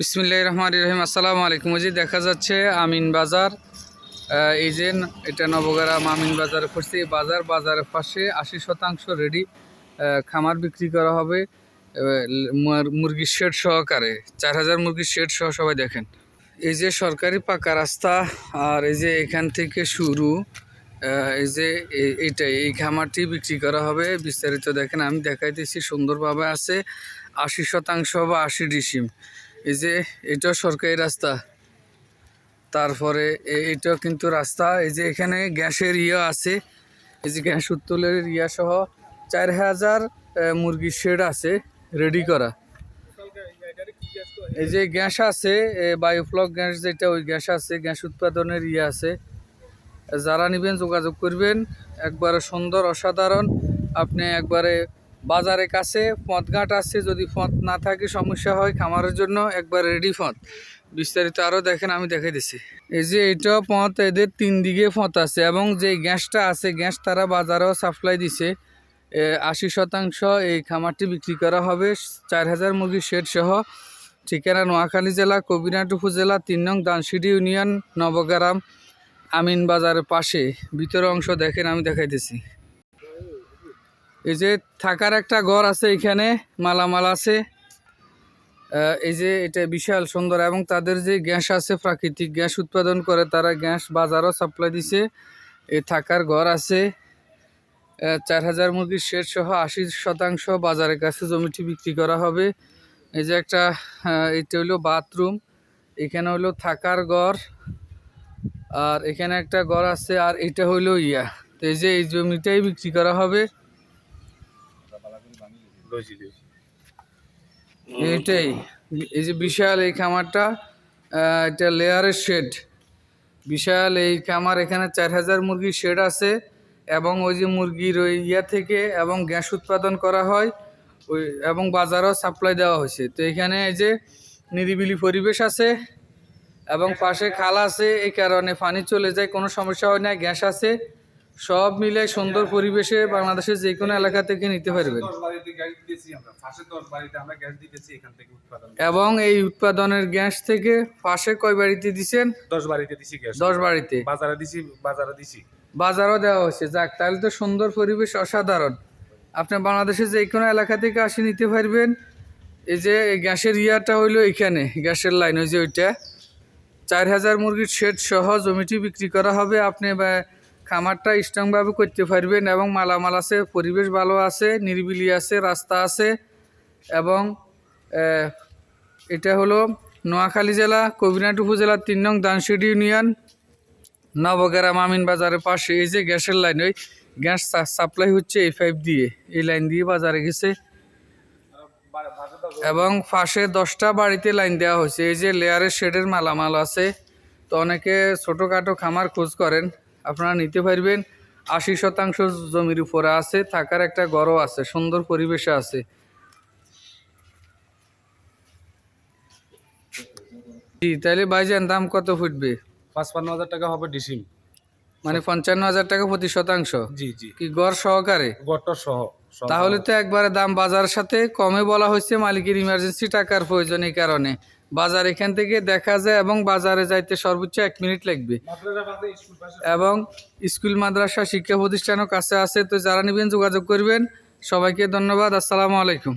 বিসমিল্লাহ রহমান রহিম। আসসালামু আলাইকুম। ওই যে দেখা যাচ্ছে আমিন বাজার। এই যে এটা নবগ্রাম আমিন বাজারে পড়ছে বাজার, বাজারের পাশে আশি শতাংশ রেডি খামার বিক্রি করা হবে। মুরগির শেড সহকারে। চার হাজার মুরগির শেড সহ সবাই দেখেন। এই যে সরকারি পাকা রাস্তা, আর এই যে এখান থেকে শুরু এই যে এইটাই, এই খামারটি বিক্রি করা হবে। বিস্তারিত দেখেন, আমি দেখাইতেছি, সুন্দরভাবে আছে। আশি শতাংশ বা আশি ডিসিম। এই যে এটা সরকারি রাস্তা। তারপরে এ- এটাও কিন্তু রাস্তা। এই যে এখানে গ্যাসের ইয়া আছে। এই যে গ্যাস উত্তোলের ইয়া সহ চার হাজার মুরগির শেড আছে রেডি করা। এই যে গ্যাস আছে বায়োফ্লক গ্যাস যেটা, ওই গ্যাস আছে, গ্যাস উৎপাদনের ইয়ে আছে। যারা নেবেন যোগাযোগ করবেন। একবারে সুন্দর, অসাধারণ। আপনি একবারে বাজারে কাছে পথঘাট আছে, যদি পথ না থাকে সমস্যা হয় খামারের জন্য, একবার রেডি পথ। বিস্তারিত আরও দেখেন, আমি দেখাই দিছি। এই যে এটা পথ, এদের তিন দিকে পথ আছে এবং যে গ্যাসটা আছে, গ্যাস তারা বাজারেও সাপ্লাই দিছে। আশি শতাংশ এই খামারটি বিক্রি করা হবে। চার হাজার মুরগি শেড সহ ঠিকানা নোয়াখালী জেলা কবিরাট উপজেলা, তিন নং দানসিডি ইউনিয়ন, নবগ্রাম আমিন বাজারের পাশে। ভিতরে অংশ দেখেন, আমি দেখাইতেছি এই যে থাকার একটা ঘর আছে এখানে, মালামাল আছে। এই যে এটা বিশাল সুন্দর এবং তাদের যে গ্যাস আছে, প্রাকৃতিক গ্যাস উৎপাদন করে, তারা গ্যাস বাজারও সাপ্লাই দিছে। এই থাকার ঘর আছে। চার হাজার মুরগির শেড সহ আশি শতাংশ বাজারের কাছে জমিটি বিক্রি করা হবে। এই যে একটা এটা হলো বাথরুম। এখানে হলো থাকার ঘর। আর এখানে একটা ঘর আছে, আর এটা হইল ইয়া। তো এই যে এই জমিটাই বিক্রি করা হবে। এইটাই। এই যে বিশাল এই খামারটা এটা লেয়ারের শেড। বিশাল এই খামার, এখানে চার হাজার মুরগির শেড আছে এবং ওই যে মুরগির ওই ইয়া থেকে এবং গ্যাস উৎপাদন করা হয়, ওই এবং বাজারও সাপ্লাই দেওয়া হয়েছে। তো এখানে এই যে নিরিবিলি পরিবেশ আছে এবং পাশে খাল আছে, এই কারণে পানি চলে যায়, কোনো সমস্যা হয় না, গ্যাস আছে। সব মিলে সুন্দর পরিবেশে বাংলাদেশের যে কোনো এলাকা থেকে নিতে পারবেন। এবং এই উৎপাদনের গ্যাস থেকে পাশে কয় বাড়িতে দিচ্ছেন দশ বাড়িতে দিছি গ্যাস। দশ বাড়িতে বাজারে দিছি বাজারে দিছি। বাজারও দেওয়া হয়েছে। যাক তাহলে তো সুন্দর পরিবেশ অসাধারণ। আপনি বাংলাদেশের যে কোনো এলাকা থেকে আসে নিতে পারবেন। এই যে গ্যাসের ইয়াটা হইল এখানে গ্যাসের লাইন ওই যে ওইটা। চার হাজার মুরগির শেড সহ জমিটি বিক্রি করা হবে। আপনি খামারটা স্ট্রংভাবে করতে পারবেন এবং মালামাল আছে, পরিবেশ ভালো আছে, নিরিবিলি আছে, রাস্তা আছে এবং এটা হলো নোয়াখালী জেলা কবিরাট উপজেলা, তিন নং দানসিডি ইউনিয়ন, নবগ্রাম আমিন বাজারের পাশে। এই যে গ্যাসের লাইন, ওই গ্যাস সাপ্লাই হচ্ছে এই পাইপ দিয়ে। এই লাইন দিয়ে বাজারে গেছে। এবং পাশে দশটা বাড়িতে লাইন দেওয়া হয়েছে। এই যে লেয়ারের শেডের মালামাল আছে। তো অনেকে ছোটোখাটো খামার খোঁজ করেন। আপনারা নিতে পারবেন আশি শতাংশ জমির উপরে আছে থাকার একটা ঘরও আছে সুন্দর পরিবেশে আছে। জি তাহলে ভাইজান দাম কত ফুটবে? পাঁচপান্ন হাজার টাকা হবে ডিসিম। মানে পঞ্চান্ন হাজার টাকা প্রতি শতাংশ? জি জি। কি গড় সহকারে? গটর সহ। তাহলে তো একবারে দাম বাজারের সাথে কমে বলা হয়েছে মালিকের ইমার্জেন্সি টাকার প্রয়োজন এই কারণে। বাজার এখান থেকে দেখা যায় এবং বাজারে যাইতে সর্বোচ্চ এক মিনিট লাগবে। এবং স্কুল, মাদ্রাসা, শিক্ষা প্রতিষ্ঠানও কাছে আছে, তো যারা নেবেন যোগাযোগ করবেন। সবাইকে ধন্যবাদ, আসসালামু আলাইকুম।